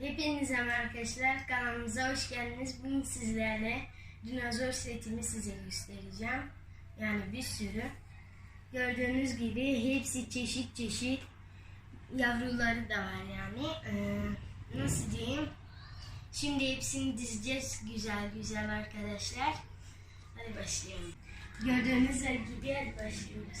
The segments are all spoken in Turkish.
Hepinize arkadaşlar. Kanalımıza hoş geldiniz. Bugün sizlerle dinozor setimi size göstereceğim. Yani bir sürü. Gördüğünüz gibi hepsi çeşit çeşit yavruları da var yani. Ee, nasıl diyeyim? Şimdi hepsini dizeceğiz güzel güzel arkadaşlar. Hadi başlayalım. Gördüğünüz gibi hadi başlıyoruz.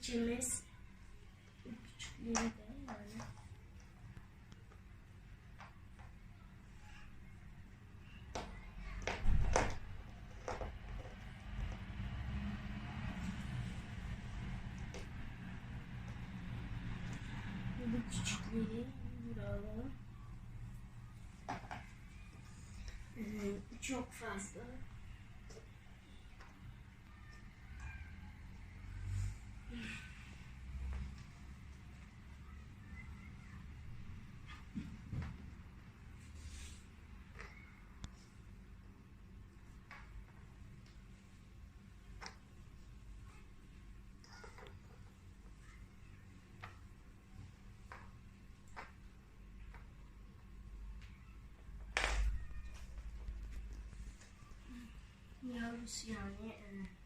bekçimiz küçükleri de yani. Bu küçükleri buraya alalım. Ee, çok fazla. Yavrusu yani.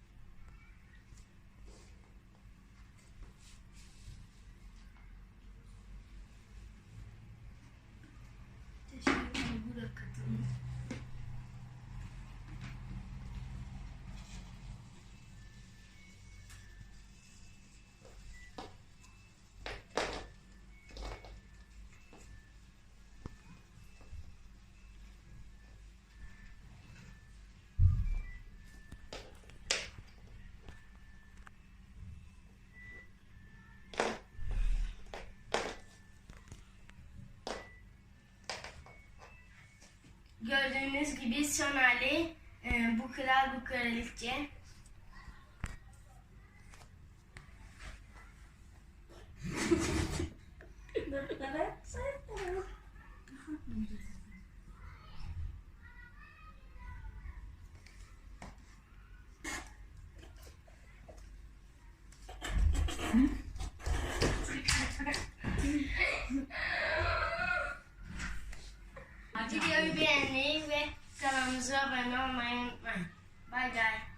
Gördüğünüz gibi son hali e, bu kral bu kraliçe. Videoyu beğenmeyi ve kanalımıza abone